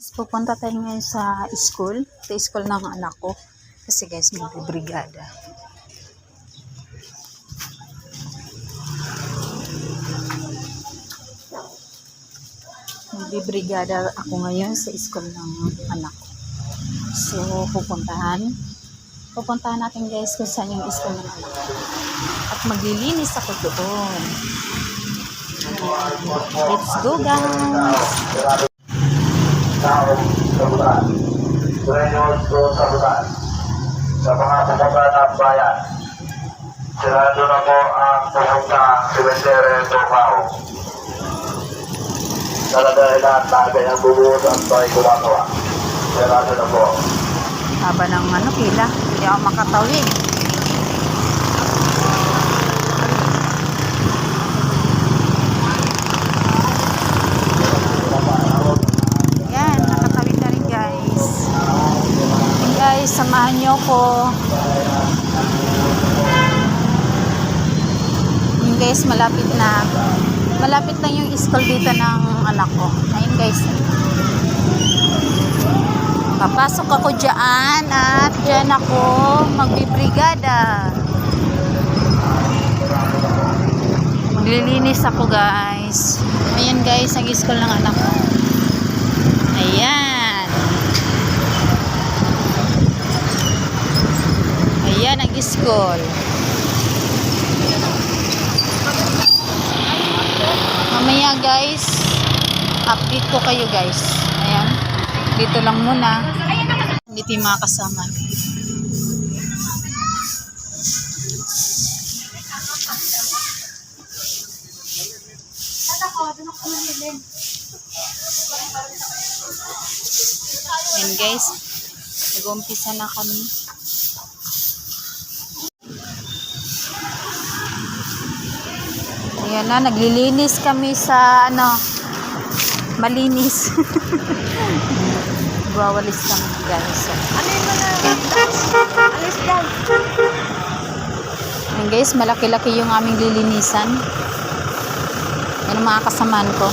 Guys, pupunta tayo ngayon sa school. Sa school ng anak ko. Kasi guys, may brigada. Magbibrigada ako ngayon sa school ng anak ko. So, pupuntahan. Pupuntahan natin guys kung saan yung school ng anak ko. At maglilinis ako doon. Let's go guys! Taong kabutan. Surenyos ko kabutan. Sa mga pupunta ng bayan, sirado na po ang pupunta Cemetery Tocao. Kaladahilan na kanyang bubuod ang bay kumagawa. Sirado na po. Haba ng ano, pila. Hindi ako makatawid. Yan, nakatawid na rin guys. Yan guys, samahan niyo ko. Yan guys, malapit na. Malapit na yung school dito ng anak ko. Ayun guys. Papasok ako dyan at dyan ako magbibrigada. Maglilinis ako guys. Ayan guys, ang school ng anak ko. Ayan. Ayan ang school. Mamaya guys, update ko kayo guys. Ayan. Dito lang muna. Dito yung mga kasama. Ayan guys. Nag-umpisa na kami. Ayan na, naglilinis kami sa ano, malinis. Gawalis kami guys. Ano yung mga alis dyan? Ayan guys, malaki-laki yung aming lilinisan. Yan ang mga kasamaan ko.